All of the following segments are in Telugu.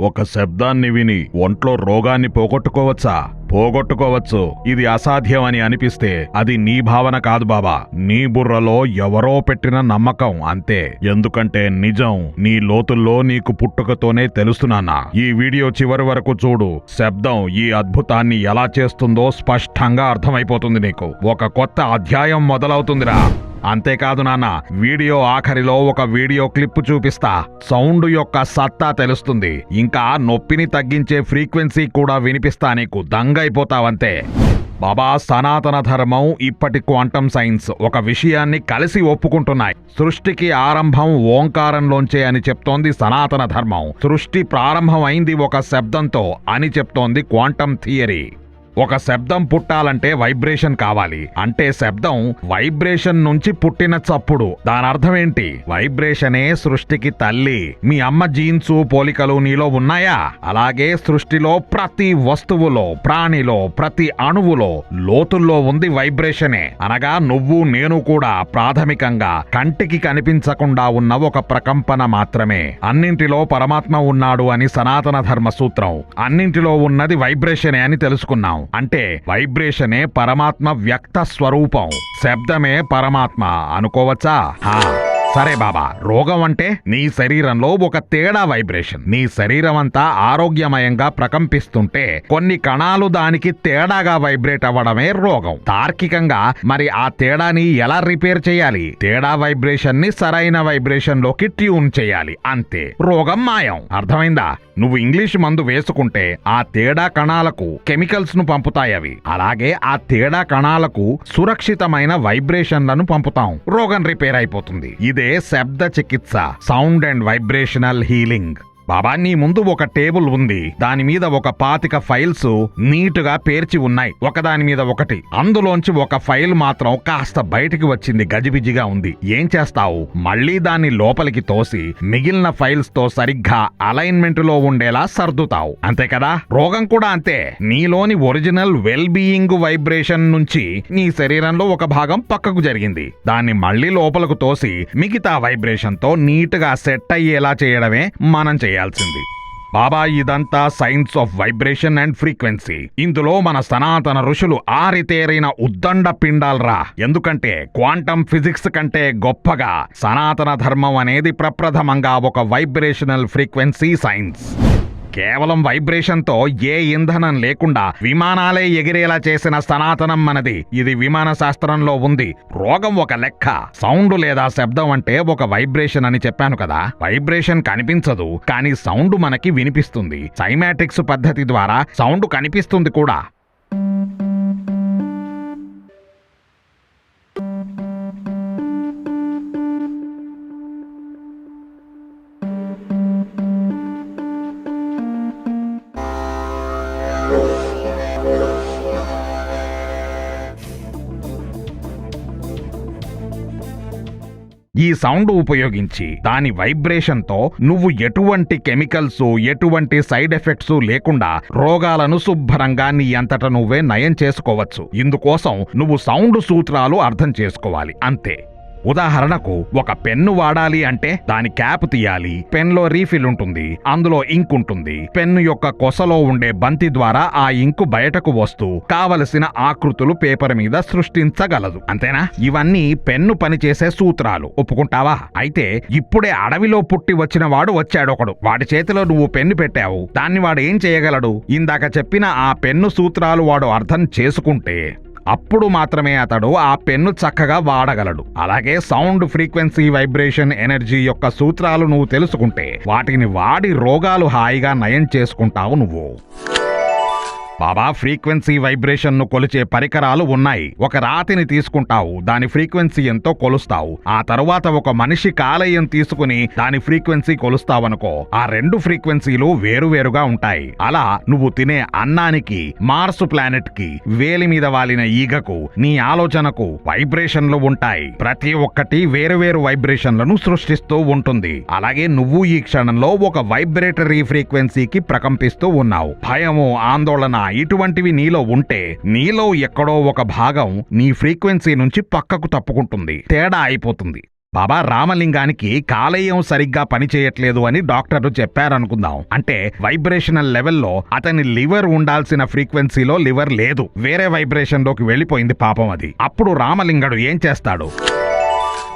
ఒక శబ్దాన్ని విని ఒంట్లో రోగాన్ని పోగొట్టుకోవచ్చా? పోగొట్టుకోవచ్చు. ఇది అసాధ్యం అని అనిపిస్తే అది నీ భావన కాదు బాబా. నీ బుర్రలో ఎవరో పెట్టిన నమ్మకం అంతే. ఎందుకంటే నిజం నీ లోతుల్లో నీకు పుట్టుకతోనే తెలుస్తున్నానా ఈ వీడియో చివరి వరకు చూడు. శబ్దం ఈ అద్భుతాన్ని ఎలా చేస్తుందో స్పష్టంగా అర్థమైపోతుంది నీకు. ఒక కొత్త అధ్యాయం మొదలవుతుందిరా. అంతేకాదు నాన్న వీడియో ఆఖరిలో ఒక వీడియో క్లిప్ చూపిస్తా. సౌండ్ యొక్క సత్తా తెలుస్తుంది. ఇంకా నొప్పిని తగ్గించే ఫ్రీక్వెన్సీ కూడా వినిపిస్తా నీకు. దంగైపోతావంతే. బాబా సనాతన ధర్మం ఇప్పటి క్వాంటం సైన్స్ ఒక విషయాన్ని కలిసి ఒప్పుకుంటున్నాయి. సృష్టికి ఆరంభం ఓంకారంలోంచే అని చెప్తోంది సనాతన ధర్మం. సృష్టి ప్రారంభమైంది ఒక శబ్దంతో అని చెప్తోంది క్వాంటం థియరీ. ఒక శబ్దం పుట్టాలంటే వైబ్రేషన్ కావాలి. అంటే శబ్దం వైబ్రేషన్ నుంచి పుట్టిన చప్పుడు దాని అర్థం ఏంటి వైబ్రేషనే సృష్టికి తల్లి. మీ అమ్మ జీన్సు పోలికలు నీలో ఉన్నాయా? అలాగే సృష్టిలో ప్రతి వస్తువులో ప్రాణిలో ప్రతి అణువులో లోతుల్లో ఉంది వైబ్రేషనే. అనగా నువ్వు నేను కూడా ప్రాథమికంగా కంటికి కనిపించకుండా ఉన్న ఒక ప్రకంపన మాత్రమే. అన్నింటిలో పరమాత్మ ఉన్నాడు అని సనాతన ధర్మ సూత్రం అన్నింటిలో ఉన్నది వైబ్రేషనే అని తెలుసుకున్నాం. అంటే వైబ్రేషనే పరమాత్మ వ్యక్త స్వరూపం. శబ్దమే పరమాత్మ. అనుకోవచ్చా? హా. సరే బాబా రోగం అంటే నీ శరీరంలో ఒక తేడా వైబ్రేషన్. నీ శరీరం అంతా ఆరోగ్యమయంగా ప్రకంపిస్తుంటే కొన్ని కణాలు దానికి తేడాగా వైబ్రేట్ అవ్వడమే రోగం. తార్కికంగా మరి ఆ తేడాని ఎలా రిపేర్ చేయాలి? తేడా వైబ్రేషన్ని సరైన వైబ్రేషన్లోకి ట్యూన్ చేయాలి. అంతే. రోగం మాయం. అర్థమైందా? నువ్వు ఇంగ్లీష్ మందు వేసుకుంటే ఆ తేడా కణాలకు కెమికల్స్ను పంపుతాయి అవి. అలాగే ఆ తేడా కణాలకు సురక్షితమైన వైబ్రేషన్లను పంపుతాం. రోగం రిపేర్ అయిపోతుంది. ఇది శబ్ద చికిత్స సౌండ్ అండ్ వైబ్రేషనల్ హీలింగ్. బాబా నీ ముందు ఒక టేబుల్ ఉంది. దాని మీద ఒక పాతిక ఫైల్స్ నీటుగా పేర్చి ఉన్నాయి. ఒకదాని మీద ఒకటి. అందులోంచి ఒక ఫైల్ మాత్రం కాస్త బయటికి వచ్చింది. గజిబిజిగా ఉంది. ఏం చేస్తావు? మళ్ళీ దాన్ని లోపలికి తోసి మిగిలిన ఫైల్స్తో సరిగ్గా అలైన్మెంట్లో ఉండేలా సర్దుతావు. అంతే కదా? రోగం కూడా అంతే. నీలోని ఒరిజినల్ వెల్ బీయింగ్ వైబ్రేషన్ నుంచి నీ శరీరంలో ఒక భాగం పక్కకు జరిగింది. దాన్ని మళ్ళీ లోపలకు తోసి మిగతా వైబ్రేషన్తో నీట్గా సెట్ అయ్యేలా చేయడమే మనం చేయాలి. చేయాల్సింది. బాబా ఇదంతా science of vibration and frequency. ఇందులో మన సనాతన ఋషులు ఆరితేరైన ఉద్దండ పిండాల్రా. ఎందుకంటే క్వాంటం ఫిజిక్స్ కంటే గొప్పగా సనాతన ధర్మం అనేది ప్రప్రథమంగా ఒక వైబ్రేషనల్ ఫ్రీక్వెన్సీ సైన్స్. కేవలం వైబ్రేషన్తో ఏ ఇంధనం లేకుండా విమానాలే ఎగిరేలా చేసిన సనాతనం మనది. ఇది విమాన శాస్త్రంలో ఉంది. రోగం ఒక లెక్క. సౌండ్ లేదా శబ్దం అంటే ఒక వైబ్రేషన్ అని చెప్పాను కదా. వైబ్రేషన్ కనిపించదు కానీ సౌండ్ మనకి వినిపిస్తుంది. సైమాటిక్స్ పద్ధతి ద్వారా సౌండ్ కనిపిస్తుంది కూడా. ఈ సౌండ్ ఉపయోగించి దాని వైబ్రేషన్తో నువ్వు ఎటువంటి కెమికల్స్ ఎటువంటి సైడ్ ఎఫెక్ట్స్ లేకుండా రోగాలను శుభ్రంగా నీ అంతట నువ్వే నయం చేసుకోవచ్చు. ఇందుకోసం నువ్వు సౌండ్ సూత్రాలు అర్థం చేసుకోవాలి. అంతే. ఉదాహరణకు ఒక పెన్ను వాడాలి అంటే దాని క్యాప్ తీయాలి. పెన్లో రీఫిల్ ఉంటుంది. అందులో ఇంక్ ఉంటుంది. పెన్ను యొక్క కొసలో ఉండే బంతి ద్వారా ఆ ఇంకు బయటకు వస్తూ కావలసిన ఆకృతులు పేపర్ మీద సృష్టించగలదు. అంతేనా? ఇవన్నీ పెన్ను పనిచేసే సూత్రాలు. ఒప్పుకుంటావా? అయితే ఇప్పుడే అడవిలో పుట్టి వచ్చిన వాడు వచ్చాడొకడు. వాడి చేతిలో నువ్వు పెన్ను పెట్టావు. దాన్ని వాడు ఏం చేయగలడు? ఇందాక చెప్పిన ఆ పెన్ను సూత్రాలు వాడు అర్థం చేసుకుంటే అప్పుడు మాత్రమే అతడు ఆ పెన్ను చక్కగా వాడగలడు. అలాగే సౌండ్ ఫ్రీక్వెన్సీ వైబ్రేషన్ ఎనర్జీ యొక్క సూత్రాలు నువ్వు తెలుసుకుంటే వాటిని వాడి రోగాలు హాయిగా నయం చేసుకుంటావు నువ్వు. బాబా ఫ్రీక్వెన్సీ వైబ్రేషన్ను కొలిచే పరికరాలు ఉన్నాయి. ఒక రాతిని తీసుకుంటావు దాని ఫ్రీక్వెన్సీ ఎంతో కొలుస్తావు. ఆ తరువాత ఒక మనిషి కాలేయం తీసుకుని దాని ఫ్రీక్వెన్సీ కొలుస్తావనుకో ఆ రెండు ఫ్రీక్వెన్సీలు వేరువేరుగా ఉంటాయి. అలా నువ్వు తినే అన్నానికి మార్స్ ప్లానెట్కి వేలి మీద వాలిన ఈగకు నీ ఆలోచనకు వైబ్రేషన్లు ఉంటాయి. ప్రతి ఒక్కటి వేరువేరు వైబ్రేషన్లను సృష్టిస్తూ ఉంటుంది. అలాగే నువ్వు ఈ క్షణంలో ఒక వైబ్రేటరీ ఫ్రీక్వెన్సీకి ప్రకంపిస్తూ ఉన్నావు. భయము ఆందోళన ఇటువంటివి నీలో ఉంటే నీలో ఎక్కడో ఒక భాగం నీ ఫ్రీక్వెన్సీ నుంచి పక్కకు తప్పుకుంటుంది తేడా అయిపోతుంది. బాబా రామలింగానికి కాలేయం సరిగ్గా పనిచేయట్లేదు అని డాక్టర్లు చెప్పారనుకుందాం. అంటే వైబ్రేషనల్ లెవెల్లో అతని లివర్ ఉండాల్సిన ఫ్రీక్వెన్సీలో లివర్ లేదు. వేరే వైబ్రేషన్లోకి వెళ్ళిపోయింది పాపం అది. అప్పుడు రామలింగడు ఏం చేస్తాడు?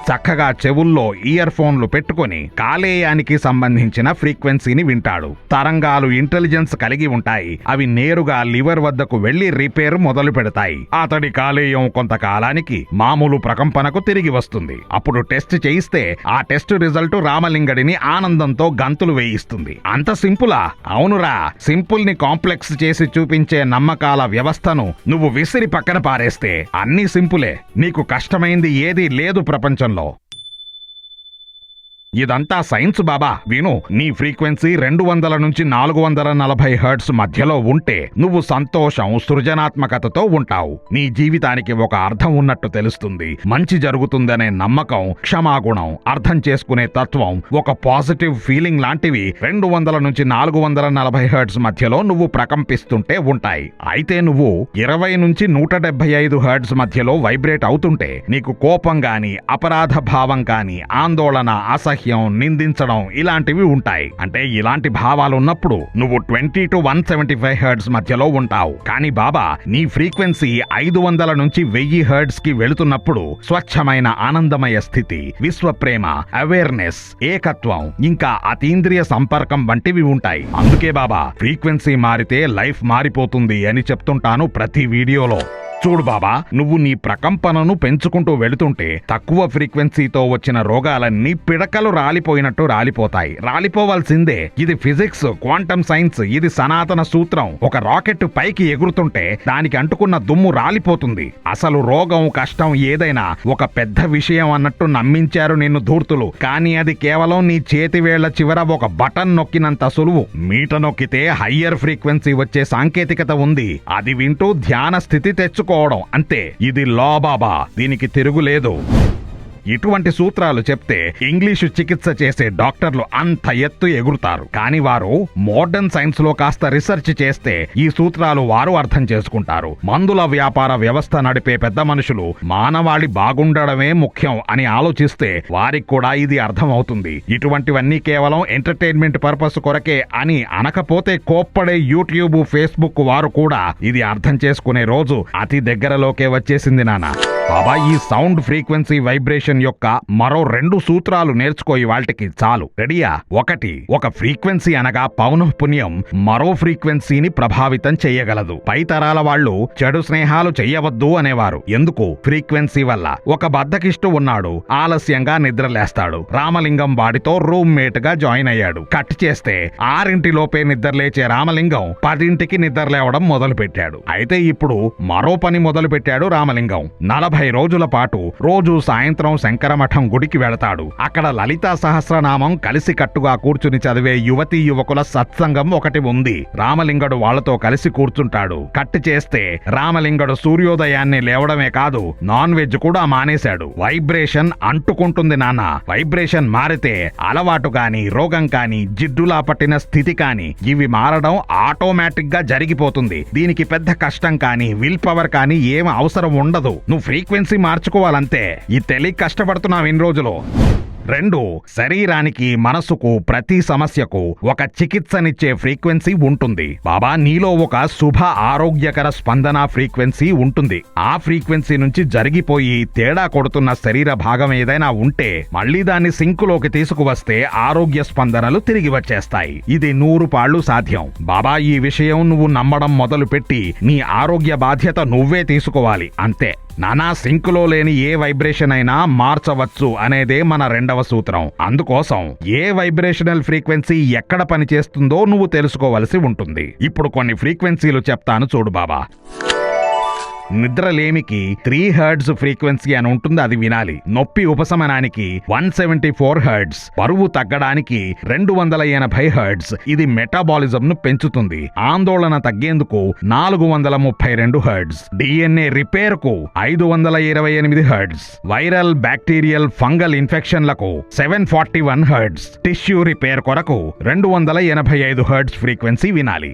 చక్కగా చెవుల్లో ఇయర్ ఫోన్లు పెట్టుకొని కాలేయానికి సంబంధించిన ఫ్రీక్వెన్సీని వింటాడు. తరంగాలు ఇంటెలిజెన్స్ కలిగి ఉంటాయి. అవి నేరుగా లివర్ వద్దకు వెళ్ళి రిపేర్ మొదలు పెడతాయి. అతడి కాలేయం కొంతకాలానికి మామూలు ప్రకంపనకు తిరిగి వస్తుంది. అప్పుడు టెస్ట్ చేయిస్తే ఆ టెస్ట్ రిజల్ట్ రామలింగడిని ఆనందంతో గంతులు వేయిస్తుంది. అంత సింపులా? అవునురా. సింపుల్ని కాంప్లెక్స్ చేసి చూపించే నమ్మకాల వ్యవస్థను నువ్వు విసిరి పక్కన పారేస్తే అన్నీ సింపులే. నీకు కష్టమైంది ఏదీ లేదు ప్రపంచంలో. 老 ఇదంతా సైన్స్ బాబా. విను నీ ఫ్రీక్వెన్సీ రెండు వందల నుంచి నాలుగు వందల నలభై హర్ట్స్ మధ్యలో ఉంటే నువ్వు సంతోషం సృజనాత్మకతతో ఉంటావు. నీ జీవితానికి ఒక అర్థం ఉన్నట్టు తెలుస్తుంది. మంచి జరుగుతుందనే నమ్మకం క్షమాగుణం అర్థం చేసుకునే తత్వం ఒక పాజిటివ్ ఫీలింగ్ లాంటివి రెండు వందల నుంచి నాలుగు వందల నలభై హర్ట్స్ మధ్యలో నువ్వు ప్రకంపిస్తుంటే ఉంటాయి. అయితే నువ్వు ఇరవై నుంచి నూట డెబ్బై ఐదు హర్ట్స్ మధ్యలో వైబ్రేట్ అవుతుంటే నీకు కోపం గాని అపరాధ భావం గాని ఆందోళన అసహ్యం నిందించడం ఇలాంటివి ఉంటాయి. అంటే ఇలాంటి భావాలు ఉన్నప్పుడు నువ్వు twenty two one seventy five hertz మధ్యలో ఉంటావు. కానీ బాబా నీ ఫ్రీక్వెన్సీ ఐదు వందల నుంచి వెయ్యి హర్ట్స్కి వెళుతున్నప్పుడు స్వచ్ఛమైన ఆనందమయ స్థితి విశ్వ ప్రేమ అవేర్నెస్ ఏకత్వం ఇంకా అతీంద్రియ సంపర్కం వంటివి ఉంటాయి. అందుకే బాబా ఫ్రీక్వెన్సీ మారితే లైఫ్ మారిపోతుంది అని చెప్తుంటాను ప్రతి వీడియోలో. చూడు బాబా నువ్వు నీ ప్రకంపనను పెంచుకుంటూ వెళుతుంటే తక్కువ ఫ్రీక్వెన్సీతో వచ్చిన రోగాలన్నీ పిడకలు రాలిపోయినట్టు రాలిపోతాయి. రాలిపోవాల్సిందే ఇది ఫిజిక్స్ క్వాంటమ్ సైన్స్ ఇది సనాతన సూత్రం. ఒక రాకెట్ పైకి ఎగురుతుంటే దానికి అంటుకున్న దుమ్ము రాలిపోతుంది. అసలు రోగం కష్టం ఏదైనా ఒక పెద్ద విషయం అన్నట్టు నమ్మించారు నిన్ను ధూర్తులు. కానీ అది కేవలం నీ చేతివేళ్ళ చివర ఒక బటన్ నొక్కినంత సులువు. మీట నొక్కితే హయ్యర్ ఫ్రీక్వెన్సీ వచ్చే సాంకేతికత ఉంది. అది వింటూ ధ్యాన స్థితి తెచ్చుకోవడం అంతే. ఇది లా బాబా. దీనికి తిరుగులేదు ఇటువంటి సూత్రాలు చెప్తే ఇంగ్లీషు చికిత్స చేసే డాక్టర్లు అంత ఎత్తు ఎగురుతారు. కానీ వారు మోడర్న్ సైన్స్లో కాస్త రీసెర్చ్ చేస్తే ఈ సూత్రాలు వారు అర్థం చేసుకుంటారు. మందుల వ్యాపార వ్యవస్థ నడిపే పెద్ద మనుషులు మానవాళి బాగుండడమే ముఖ్యం అని ఆలోచిస్తే వారికి కూడా ఇది అర్థమవుతుంది. ఇటువంటివన్నీ కేవలం ఎంటర్టైన్మెంట్ పర్పస్ కొరకే అని అనకపోతే కోప్పడే యూట్యూబ్ ఫేస్బుక్ వారు కూడా ఇది అర్థం చేసుకునే రోజు అతి దగ్గరలోకే వచ్చేసింది నాన్న బాబా ఈ సౌండ్ ఫ్రీక్వెన్సీ వైబ్రేషన్ యొక్క మరో రెండు సూత్రాలు నేర్చుకోయి వాటికి చాలు. రెడీయా? ఒకటి ఒక ఫ్రీక్వెన్సీ అనగా పౌనఃపుణ్యం మరో ఫ్రీక్వెన్సీని ప్రభావితం చేయగలదు. పై తరాల వాళ్ళు చెడు స్నేహాలు చెయ్యవద్దు అనేవారు. ఎందుకు? ఫ్రీక్వెన్సీ వల్ల. ఒక బద్దకిష్టు ఉన్నాడు ఆలస్యంగా నిద్రలేస్తాడు. రామలింగం వాడితో రూమ్ మేట్గా జాయిన్ అయ్యాడు. కట్ చేస్తే ఆరింటిలోపే నిద్రలేచే రామలింగం పదింటికి నిద్రలేవడం మొదలు పెట్టాడు అయితే ఇప్పుడు మరో పని మొదలు పెట్టాడు రామలింగం. నలభై రోజుల పాటు రోజు సాయంత్రం శంకరమఠం గుడికి వెళతాడు. అక్కడ లలితా సహస్రనామం కలిసి కట్టుగా కూర్చుని చదివే యువతీ యువకుల సత్సంగం ఒకటి ఉంది. రామలింగడు వాళ్ళతో కలిసి కూర్చుంటాడు. కట్టు చేస్తే రామలింగడు సూర్యోదయాన్ని లేవడమే కాదు నాన్ వెజ్ కూడా మానేశాడు. వైబ్రేషన్ అంటుకుంటుంది నాన్న. వైబ్రేషన్ మారితే అలవాటు కాని రోగం కాని జిడ్డులా పట్టిన స్థితి కాని ఇవి మారడం ఆటోమేటిక్గా జరిగిపోతుంది. దీనికి పెద్ద కష్టం కాని విల్ పవర్ కాని ఏం అవసరం ఉండదు. నువ్వు ఫ్రీక్వెన్సీ మార్చుకోవాలంతే. ఈ తెలియ కష్టపడుతున్నాం ఇన్ని రోజులు. రెండు శరీరానికి మనసుకు ప్రతి సమస్యకు ఒక చికిత్సనిచ్చే ఫ్రీక్వెన్సీ ఉంటుంది. బాబా నీలో ఒక శుభ ఆరోగ్యకర స్పందన ఫ్రీక్వెన్సీ ఉంటుంది. ఆ ఫ్రీక్వెన్సీ నుంచి జరిగిపోయి తేడా కొడుతున్న శరీర భాగం ఏదైనా ఉంటే మళ్ళీ దాన్ని సింకులోకి తీసుకువస్తే ఆరోగ్య స్పందనలు తిరిగి వచ్చేస్తాయి. ఇది నూరు పాళ్ళు సాధ్యం. బాబా ఈ విషయం నువ్వు నమ్మడం మొదలుపెట్టి నీ ఆరోగ్య బాధ్యత నువ్వే తీసుకోవాలి. అంతే. నానా సింకులో లేని ఏ వైబ్రేషన్ అయినా మార్చవచ్చు అనేదే మన రెండవ సూత్రం. అందుకోసం ఏ వైబ్రేషనల్ ఫ్రీక్వెన్సీ ఎక్కడ పనిచేస్తుందో నువ్వు తెలుసుకోవలసి ఉంటుంది. ఇప్పుడు కొన్ని ఫ్రీక్వెన్సీలు చెప్తాను చూడు బాబా. నిద్రలేమికి త్రీ హర్డ్స్ ఫ్రీక్వెన్సీ అని ఉంటుంది అది వినాలి. నొప్పి ఉపశమనానికి వన్ సెవెంటీ ఫోర్ హర్డ్స్ బరువు తగ్గడానికి రెండు వందల ఎనభై హర్డ్స్ ఇది మెటాబాలిజం ను పెంచుతుంది. ఆందోళన తగ్గేందుకు నాలుగు వందల ముప్పై రెండు హర్డ్స్ డిఎన్ఏ రిపేర్కు ఐదు వందల ఇరవై ఎనిమిది హర్డ్స్ వైరల్ బ్యాక్టీరియల్ ఫంగల్ ఇన్ఫెక్షన్లకు seven forty one hertz tissue repair కొరకు రెండు వందల ఎనభై ఐదు హర్డ్స్ ఫ్రీక్వెన్సీ వినాలి.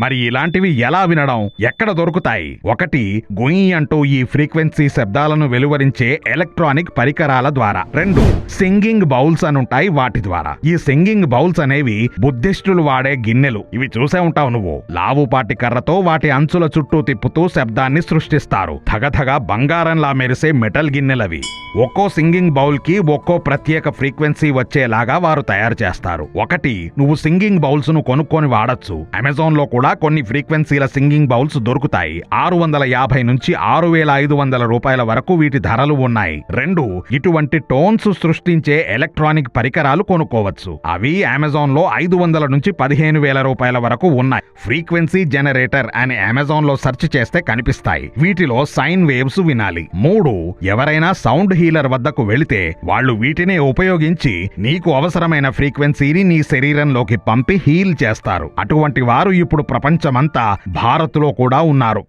మరి ఇలాంటివి ఎలా వినడం? ఎక్కడ దొరుకుతాయి? ఒకటి గుయి అంటూ ఈ ఫ్రీక్వెన్సీ శబ్దాలను వెలువరించే ఎలక్ట్రానిక్ పరికరాల ద్వారా. రెండు సింగింగ్ బౌల్స్ అని ఉంటాయి వాటి ద్వారా. ఈ సింగింగ్ బౌల్స్ అనేవి బుద్ధిస్టులు వాడే గిన్నెలు. ఇవి చూసే ఉంటావు నువ్వు. లావుపాటి కర్రతో వాటి అంచుల చుట్టూ తిప్పుతూ శబ్దాన్ని సృష్టిస్తారు. ధగధగ బంగారంలా మెరిసే మెటల్ గిన్నెలవి. ఒక్కో సింగింగ్ బౌల్కి ఒక్కో ప్రత్యేక ఫ్రీక్వెన్సీ వచ్చేలాగా వారు తయారు చేస్తారు. ఒకటి నువ్వు సింగింగ్ బౌల్స్ను కొనుక్కొని వాడచ్చు. అమెజాన్లో కూడా కొన్ని ఫ్రీక్వెన్సీల సింగింగ్ బౌల్స్ దొరుకుతాయి. ఆరు వందల యాభై నుంచి ఆరు వేల ఐదు వందల రూపాయల వరకు వీటి ధరలు ఉన్నాయి. రెండు ఇటువంటి టోన్స్ సృష్టించే ఎలక్ట్రానిక్ పరికరాలు కొనుక్కోవచ్చు. అవి అమెజాన్లో ఐదు వందల నుంచి పదిహేను వేల రూపాయల వరకు ఉన్నాయి. ఫ్రీక్వెన్సీ జనరేటర్ అని అమెజాన్లో సెర్చ్ చేస్తే కనిపిస్తాయి. వీటిలో సైన్ వేవ్స్ వినాలి. మూడు ఎవరైనా సౌండ్ హీలర్ వద్దకు వెళితే వాళ్ళు వీటినే ఉపయోగించి నీకు అవసరమైన ఫ్రీక్వెన్సీని నీ శరీరంలోకి పంపి హీల్ చేస్తారు. అటువంటి వారు ఇప్పుడు ప్రపంచమంతా భారత్లో కూడా ఉన్నారు.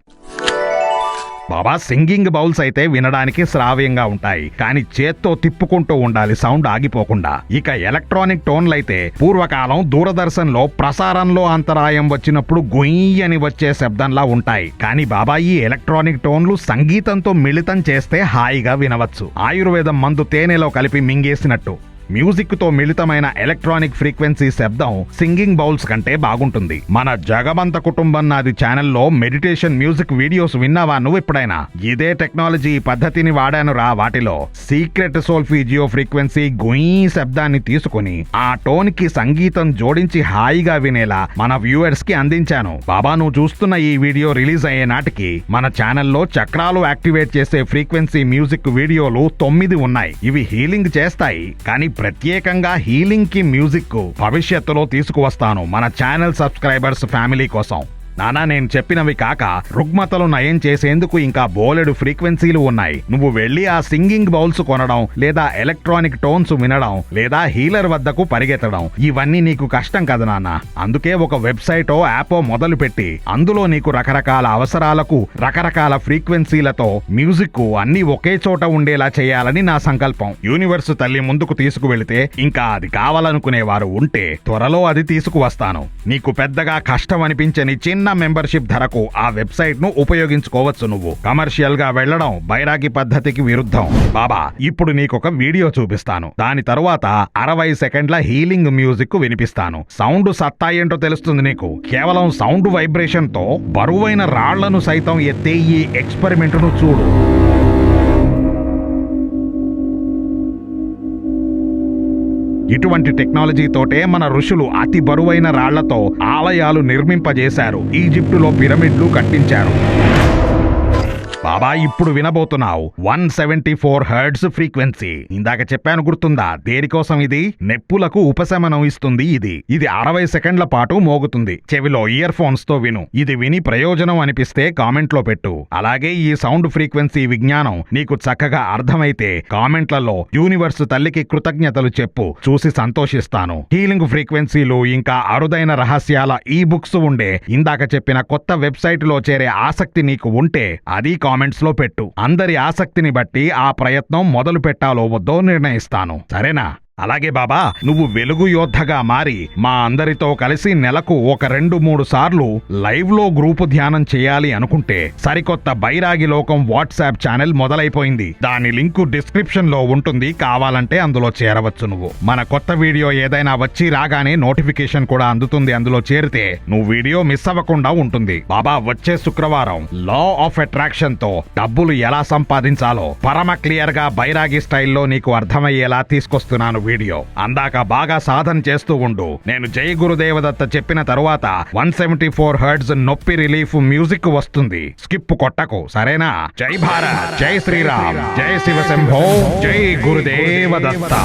బాబా సింగింగ్ బౌల్స్ అయితే వినడానికి శ్రావ్యంగా ఉంటాయి. కానీ చేత్తో తిప్పుకుంటూ ఉండాలి సౌండ్ ఆగిపోకుండా. ఇక ఎలక్ట్రానిక్ టోన్లైతే పూర్వకాలం దూరదర్శన్లో ప్రసారంలో అంతరాయం వచ్చినప్పుడు గుయ్యి అని వచ్చే శబ్దంలా ఉంటాయి. కానీ బాబా ఈ ఎలక్ట్రానిక్ టోన్లు సంగీతంతో మిళితం చేస్తే హాయిగా వినవచ్చు. ఆయుర్వేదం మందు తేనెలో కలిపి మింగేసినట్టు. మ్యూజిక్తో మిళితమైన ఎలక్ట్రానిక్ ఫ్రీక్వెన్సీ శబ్దం సింగింగ్ బౌల్స్ కంటే బాగుంటుంది. మన జగమంత కుటుంబం నాది ఛానల్లో మెడిటేషన్ మ్యూజిక్ వీడియోస్ విన్నావా నువ్వు ఎప్పుడైనా? ఇదే టెక్నాలజీ పద్ధతిని వాడాను రా వాటిలో. సీక్రెట్ సోల్ఫీజియో ఫ్రీక్వెన్సీ గుయీ శబ్దాన్ని తీసుకుని ఆ టోన్కి సంగీతం జోడించి హాయిగా వినేలా మన వ్యూవర్స్కి అందించాను. బాబా నువ్వు చూస్తున్న ఈ వీడియో రిలీజ్ అయ్యే నాటికి మన ఛానల్లో చక్రాలు యాక్టివేట్ చేసే ఫ్రీక్వెన్సీ మ్యూజిక్ వీడియోలు తొమ్మిది ఉన్నాయి. ఇవి హీలింగ్ చేస్తాయి. కానీ ప్రత్యేకంగా హీలింగ్కి మ్యూజిక్ భవిష్యత్తులో తీసుకువస్తాను. మన ఛానల్ సబ్స్క్రైబర్స్ ఫ్యామిలీ కోసం. నానా నేను చెప్పినవి కాక రుగ్మతలు నయం చేసేందుకు ఇంకా బోలెడు ఫ్రీక్వెన్సీలు ఉన్నాయి. నువ్వు వెళ్ళి ఆ సింగింగ్ బౌల్స్ కొనడం లేదా ఎలక్ట్రానిక్ టోన్స్ వినడం లేదా హీలర్ వద్దకు పరిగెత్తడం ఇవన్నీ నీకు కష్టం కదా నాన్న. అందుకే ఒక వెబ్సైటో యాపో మొదలు పెట్టి అందులో నీకు రకరకాల అవసరాలకు రకరకాల ఫ్రీక్వెన్సీలతో మ్యూజిక్ అన్ని ఒకే చోట ఉండేలా చేయాలని నా సంకల్పం. యూనివర్స్ తల్లి ముందుకు తీసుకువెళితే ఇంకా అది కావాలనుకునే వారు ఉంటే త్వరలో అది తీసుకువస్తాను. నీకు పెద్దగా కష్టం అనిపించని చిన్న మెంబర్షిప్ ధరకు ఆ వెబ్సైట్ను ఉపయోగించుకోవచ్చు నువ్వు. కమర్షియల్గా వెళ్ళడం బైరాగి పద్ధతికి విరుద్ధం. బాబా ఇప్పుడు నీకొక వీడియో చూపిస్తాను. దాని తరువాత అరవై సెకండ్ల హీలింగ్ మ్యూజిక్ వినిపిస్తాను. సౌండ్ సత్తా ఏంటో తెలుస్తుంది నీకు? కేవలం సౌండ్ వైబ్రేషన్తో బరువైన రాళ్ళను సైతం ఎత్తే ఈ ఎక్స్పెరిమెంట్ను చూడు. ఇటువంటి టెక్నాలజీతోటే మన ఋషులు అతి బరువైన రాళ్ళతో ఆలయాలు నిర్మింపజేశారు. ఈజిప్టులో పిరమిడ్లు కట్టించారు. బాబా ఇప్పుడు వినబోతున్నావు. One seventy four hertz frequency. ఇందాక చెప్పాను గుర్తుందా? దేనికోసం ఇది? నెప్పులకు ఉపశమనం ఇస్తుంది ఇది. ఇది అరవై సెకండ్ల పాటు మోగుతుంది. చెవిలో ఇయర్ ఫోన్స్తో విను. ఇది విని ప్రయోజనం అనిపిస్తే కామెంట్లో పెట్టు. అలాగే ఈ సౌండ్ ఫ్రీక్వెన్సీ విజ్ఞానం నీకు చక్కగా అర్థమైతే కామెంట్లలో యూనివర్స్ తల్లికి కృతజ్ఞతలు చెప్పు. చూసి సంతోషిస్తాను. హీలింగ్ ఫ్రీక్వెన్సీలు ఇంకా అరుదైన రహస్యాల ఈ బుక్స్ ఉండే. ఇందాక చెప్పిన కొత్త వెబ్సైట్లో చేరే ఆసక్తి నీకు ఉంటే అది కామెంట్స్లో పెట్టు. అందరి ఆసక్తిని బట్టి ఆ ప్రయత్నం మొదలు పెట్టాలో వద్దో నిర్ణయిస్తాను. సరేనా? అలాగే బాబా నువ్వు వెలుగు యోద్ధగా మారి మా అందరితో కలిసి నెలకు ఒక రెండు మూడు సార్లు లైవ్లో గ్రూపు ధ్యానం చేయాలి అనుకుంటే సరికొత్త బైరాగి లోకం వాట్సాప్ ఛానల్ మొదలైపోయింది. దాని లింకు డిస్క్రిప్షన్లో ఉంటుంది. కావాలంటే అందులో చేరవచ్చు నువ్వు. మన కొత్త వీడియో ఏదైనా వచ్చి రాగానే నోటిఫికేషన్ కూడా అందుతుంది. అందులో చేరితే నువ్వు వీడియో మిస్ అవ్వకుండా ఉంటుంది. బాబా వచ్చే శుక్రవారం లా ఆఫ్ అట్రాక్షన్తో డబ్బులు ఎలా సంపాదించాలో పరమ క్లియర్గా బైరాగి స్టైల్లో నీకు అర్థమయ్యేలా తీసుకొస్తున్నాను వీడియో. అందాక బాగా సాధన చేస్తూ ఉండు. నేను జై గురుదేవదత్త చెప్పిన తరువాత వన్ సెవెంటీ ఫోర్ హర్డ్స్ నొప్పి రిలీఫ్ మ్యూజిక్ వస్తుంది. స్కిప్ కొట్టకు సరేనా? జై భారత్ జై శ్రీరామ్ జై శివ శంభో జై గురుదేవదత్త.